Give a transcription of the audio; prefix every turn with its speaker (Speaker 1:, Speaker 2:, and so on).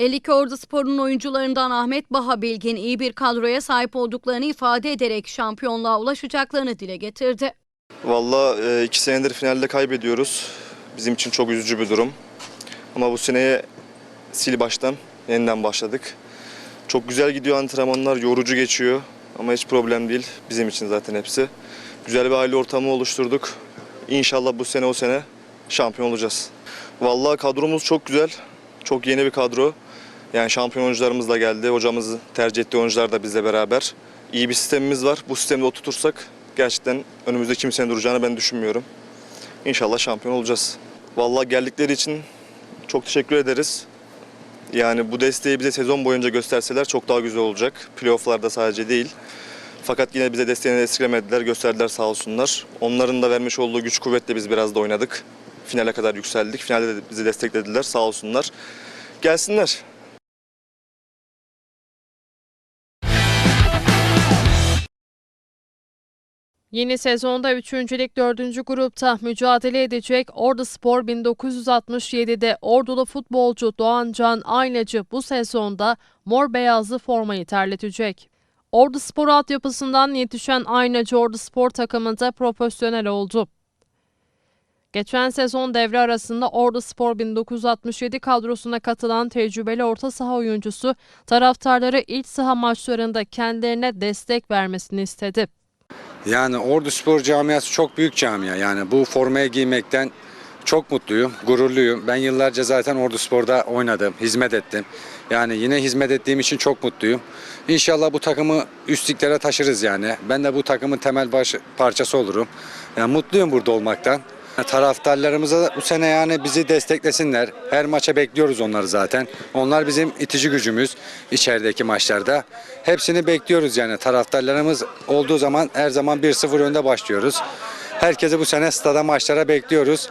Speaker 1: 52 Ordu Spor'un oyuncularından Ahmet Baha Bilgin iyi bir kadroya sahip olduklarını ifade ederek şampiyonluğa ulaşacaklarını dile getirdi.
Speaker 2: Valla e, iki senedir finalde kaybediyoruz. Bizim için çok üzücü bir durum. Ama bu seneye sil baştan yeniden başladık. Çok güzel gidiyor antrenmanlar, yorucu geçiyor. Ama hiç problem değil. Bizim için zaten hepsi. Güzel bir aile ortamı oluşturduk. İnşallah bu sene o sene şampiyon olacağız. Vallahi kadromuz çok güzel. Çok yeni bir kadro. Yani şampiyon oyuncularımız da geldi. Hocamız tercih ettiği oyuncular da bizle beraber. İyi bir sistemimiz var. Bu sistemde oturtursak gerçekten önümüzde kimsenin duracağını ben düşünmüyorum. İnşallah şampiyon olacağız. Vallahi geldikleri için çok teşekkür ederiz. Yani bu desteği bize sezon boyunca gösterseler çok daha güzel olacak. Playoff'larda sadece değil. Fakat yine bize desteğini esirgemediler, gösterdiler sağ olsunlar. Onların da vermiş olduğu güç kuvvetle biz biraz da oynadık. Finale kadar yükseldik. Finalde de bizi desteklediler sağ olsunlar. Gelsinler.
Speaker 3: Yeni sezonda 3. Lig 4. grupta mücadele edecek Ordu Spor 1967'de Ordulu futbolcu Doğancan Aynacı bu sezonda mor beyazlı formayı terletecek. Ordu Spor altyapısından yetişen Aynacı Ordu Spor takımında profesyonel oldu. Geçen sezon devre arasında Ordu Spor 1967 kadrosuna katılan tecrübeli orta saha oyuncusu taraftarları ilk saha maçlarında kendilerine destek vermesini istedi.
Speaker 4: Yani Ordu Spor camiası çok büyük camia. Yani bu formaya giymekten çok mutluyum, gururluyum. Ben yıllarca zaten Ordu Spor'da oynadım, hizmet ettim. Yani yine hizmet ettiğim için çok mutluyum. İnşallah bu takımı üstlüklere taşırız yani. Ben de bu takımın temel baş, parçası olurum. Yani mutluyum burada olmaktan. Taraftarlarımıza bu sene yani bizi desteklesinler. Her maça bekliyoruz onları zaten. Onlar bizim itici gücümüz içerideki maçlarda. Hepsini bekliyoruz yani. Taraftarlarımız olduğu zaman her zaman 1-0 önde başlıyoruz. Herkesi bu sene stada maçlara bekliyoruz.